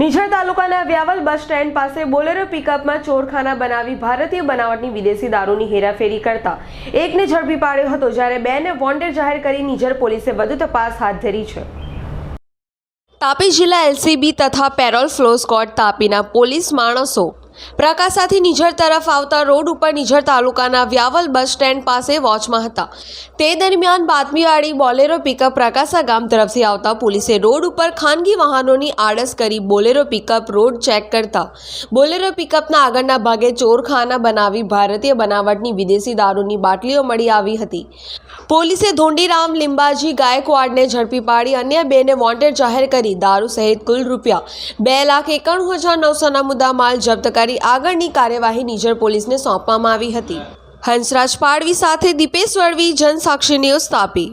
નિઝર તાલુકાના વ્યાવલ bus stand પાસે Bolero પિકઅપમાં ચોરખાના બનાવી ભારતીય બનાવટની વિદેશી દારૂની હેરાફેરી કરતા એકને ઝડપી પાડ્યો હતો, જ્યારે બેને વોન્ટેડ જાહેર કરી નિઝર પોલીસે વધુ તપાસ હાથ ધરી છે. તાપી જિલ્લા એલસીબી તથા પેરોલ ફ્લો સ્કોડ તાપીના પોલીસ માણસો પ્રકાશાથી નિઝર તરફ આવતા રોડ ઉપર નિઝર તાલુકાના વ્યાવલ બસ સ્ટેન્ડ પાસે વોચમાં હતા. તે દરમિયાન બાતમીવાળી બોલેરો પિકઅપ પ્રકાશા ગામ તરફથી આવતા પોલીસે રોડ ઉપર ખાનગી વાહનોની આડસ કરી બોલેરો પિકઅપ રોડ ચેક કરતા. બોલેરો પિકઅપના આગળના ભાગે ચોરખાના બનાવી ભારતીય બનાવટની વિદેશી દારૂની બાટલીઓ મળી આવી હતી. પોલીસે ધોંડીરામ લિંબાજી ગાયકવાડને ઝડપી પાડી અન્ય બેને વોન્ટેડ જાહેર કરી દારૂ સહિત કુલ રૂપિયા બે લાખ એકાણું હજાર નવસોના મુદ્દા માલ જપ્ત કરી આગળની કાર્યવાહી નિઝર પોલીસને સોંપવામાં આવી હતી. હંસરાજ પાડવી સાથે દીપેશ વળવી જનસાક્ષી ન્યૂઝ તાપી.